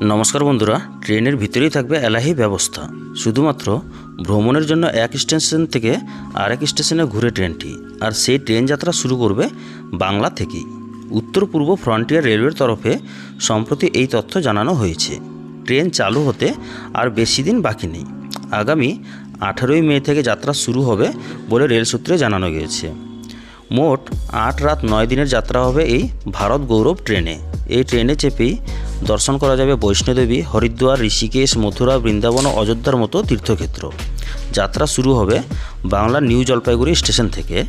নমস্কার বন্ধুরা, ট্রেনের ভিতরেই থাকবে এলাহি ব্যবস্থা। শুধুমাত্র ভ্রমণের জন্য এক স্টেশন থেকে আরেক স্টেশনে ঘুরে ট্রেনটি। আর সেই ট্রেন যাত্রা শুরু করবে বাংলা থেকেই। উত্তর পূর্ব ফ্রন্টিয়ার রেলওয়ের তরফে সম্প্রতি এই তথ্য জানানো হয়েছে। ট্রেন চালু হতে আর বেশি দিন বাকি নেই। আগামী আঠারোই মে থেকে যাত্রা শুরু হবে বলে রেল সূত্রে জানানো গিয়েছে। মোট আট রাত নয় দিনের যাত্রা হবে এই ভারত গৌরব ট্রেনে। এই ট্রেনে চেপেই দর্শন করা যাবে বৈষ্ণোদেবী, হরিদ্বার, ঋষিকেশ, মথুরা, বৃন্দাবন ও অযোধ্যার মতো তীর্থক্ষেত্র। যাত্রা শুরু হবে বাংলার নিউ জলপাইগুড়ি স্টেশন থেকে।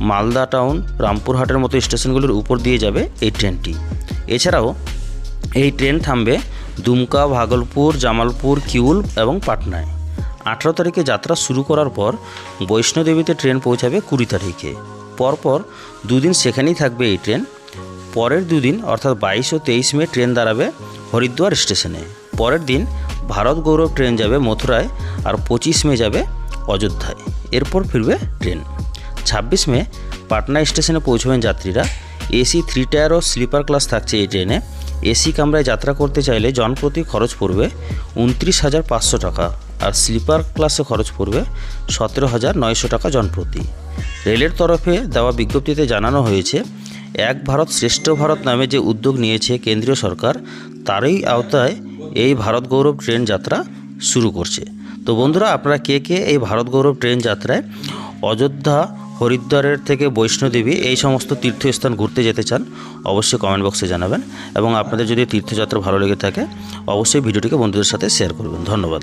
মালদা টাউন, রামপুরহাটের মতো স্টেশনগুলির উপর দিয়ে যাবে এই ট্রেনটি। এছাড়াও এই ট্রেন থামবে দুমকা, ভাগলপুর, জামালপুর, কিউল এবং পাটনায়। আঠারো তারিখে যাত্রা শুরু করার পর বৈষ্ণোদেবীতে ট্রেন পৌঁছাবে কুড়ি তারিখে। পরপর দুদিন সেখানেই থাকবে এই ট্রেন। পরের দুদিন, অর্থাৎ বাইশ ও তেইশ মে ট্রেন দাঁড়াবে হরিদ্বার স্টেশনে। পরের দিন ভারত গৌরব ট্রেন যাবে মথুরায় আর পঁচিশ মে যাবে অযোধ্যায়। এরপর ফিরবে ট্রেন। ছাব্বিশ মে পাটনা স্টেশনে পৌঁছবেন যাত্রীরা। এসি থ্রি টায়ার ও স্লিপার ক্লাস থাকছে এই ট্রেনে। এসি কামরায় যাত্রা করতে চাইলে জনপ্রতি খরচ পড়বে উনত্রিশ হাজার পাঁচশো টাকা আর স্লিপার ক্লাসে খরচ পড়বে সতেরো হাজার নয়শো টাকা জনপ্রতি রেলের তরফে দেওয়া বিজ্ঞপ্তিতে জানানো হয়েছে এক ভারত শ্রেষ্ঠ ভারত নামে যে উদ্যোগ নিয়েছে কেন্দ্রীয় সরকার, তারই আওতায় এই ভারত গৌরব ট্রেন যাত্রা শুরু করছে। তো বন্ধুরা, আপনারা কে কে এই ভারত গৌরব ট্রেন যাত্রায় অযোধ্যা, হরিদ্বারের থেকে বৈষ্ণোদেবী এই সমস্ত তীর্থস্থান ঘুরতে যেতে চান, অবশ্যই কমেন্ট বক্সে জানাবেন এবং আপনাদের যদি তীর্থযাত্রা ভালো লেগে থাকে, অবশ্যই ভিডিওটিকে বন্ধুদের সাথে শেয়ার করবেন। ধন্যবাদ।